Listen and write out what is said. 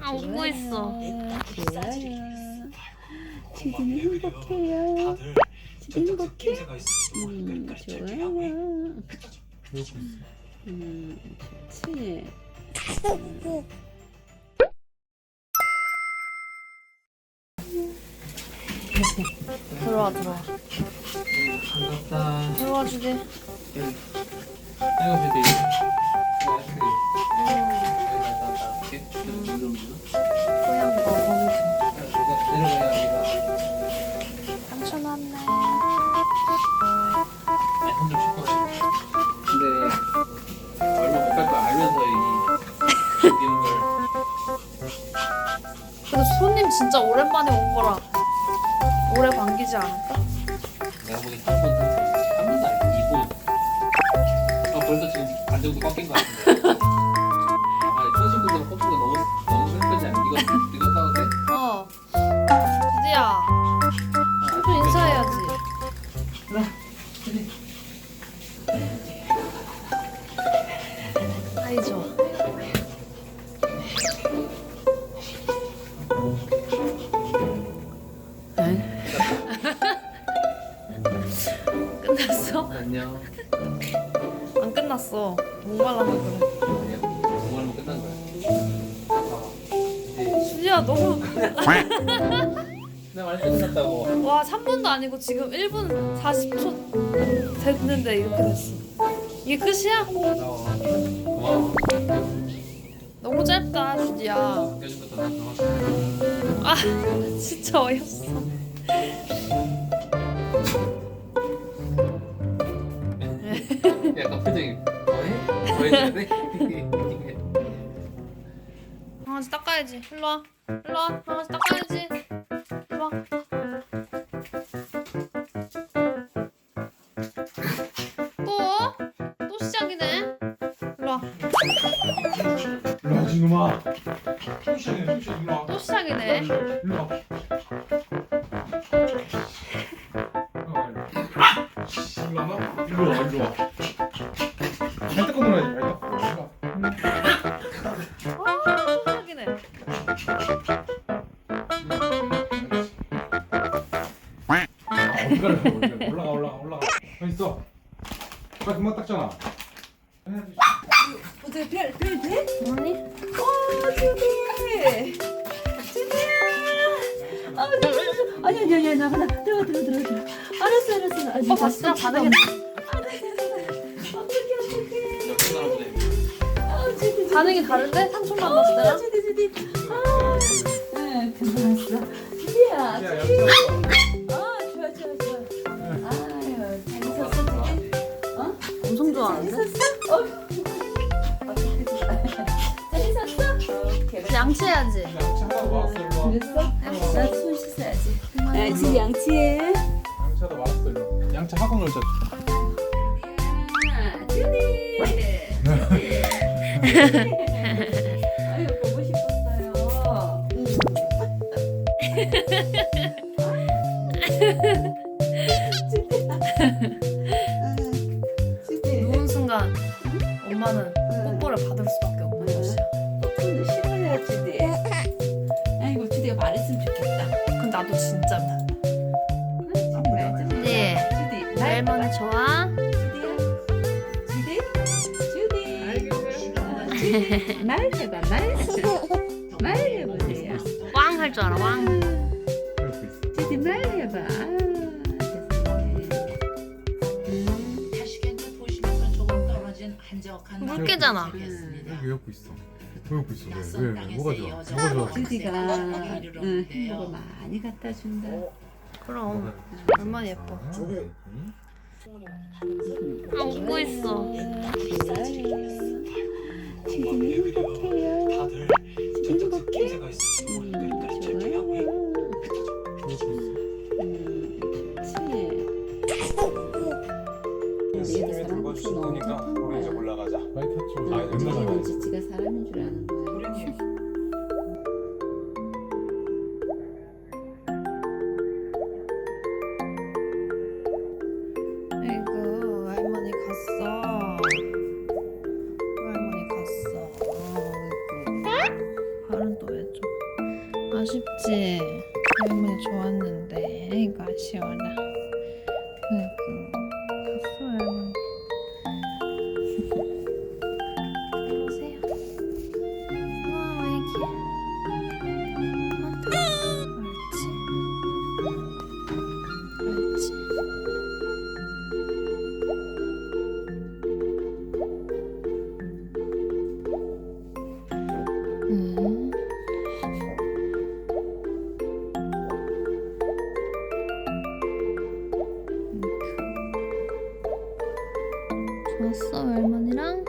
아 웃고 있어. 좋아요. 지진이 행복해요. 지진 행복해? 음, 좋아요. 음, 좋지. 들어와 들어와. 반갑다. 들어와 주지. 이거 근데 여기다 놔둘게. 고양 거 거기 내려가야 삼천. 근데 얼마 못갈거 알면서 이 이기는 걸 근데 손님 진짜 오랜만에 온 거라 오래 반기지 않을까? 내가 보기 3분 3분도 아니고 2분. 아 벌써 지금 반 정도 꺾인 거 같은데. 아 초신분들 꺾인 거 너무 너무 슬프지 않아? 이거 이거 싸도 돼? 어. 드디야. 좀 인사해야지. 아이 좋아. 끝났어? 안녕. 안 끝났어. 목말라서 그래. 수지야 너무 나 말씀 끝났다고. 와 3분도 아니고 지금 1분 40초 됐는데 이렇게 됐어. 이게 끝이야? 고마워. 너무 짧다 주디야. 나. 아 진짜 어이없어. 약간 표정이 뭐해? 뭐 해줘야 돼? 강아지 닦아야지. 일로 와. 일로 와. 강아지 닦아야지. 일로 와. 또? 또 시작이네. 일로 와. 일로 와 지놈아 핑시네 핑시 일로 와 또 시작이네. 일로 와 일로 와봐 일로 와 일로 와발 닦고 놀아야 아, 올라가 올라가 올라가 서 있어 발 금방 닦잖아. 어제 별, 별 돼? 뭐니? 어, 주디. 주디야. 아, 나, 나, 나, 아니, 아니, 아니, 나, 나, 들어가, 들어가, 들어가. 알았어, 알았어. 나 아직 어 봤어? 아, 주디. 반응이 다른데? 아, 봤을 때랑? 주디, 주디. 아, 응, 금방 왔어. 주디야, 야 주디. 엄청 좋아하는데? 오케이. 양치해야지. 양치 하나도 왔어 일로 와? 나손 씻어야지. 아, 지금 양치해. 양치하다 말았어 일로 양치 하고 놀자 아, 주디. 아유, 보고 싶었어요. 엄마는 뽀뽀를 받을 수밖에 없는 것이야. 뽀뽀도 싫어요, 주디. 아이고, 주디가 말했으면 좋겠다. 근데 나도 진짜 주디 말좀 네. 주디, 할머니 좋아? 주디? 주디? 주디? 아, 주디. 말 해봐, 말. 말 해보세요. 왕 할 줄 알아 왕. 주디 말 해봐. 한적한 물개잖아. 되겠습니다. 여기 옆에 있어 왜 옆에 있어 왜? 왜? 땅에서 뭐가 좋아? 뭐가 좋아? 주디가 이리로 응. 햄버거 많이 갖다 준다. 그럼 얼마나 예뻐. 응? 아 웃고 있어. 주디는 행복해요. 다들 행복해? 스님이 들고 주신 거니까 우리 이제 올라가자. 많이 탔죠 아, 아, 주디는 지치가 사람인 줄 아는 거야. 아이고 할머니 갔어. 할머니 갔어. 아이고. 발은 또 왜 좀 아쉽지? 할머니 좋았는데 이거 아쉬워라 왔어, 얼마니랑?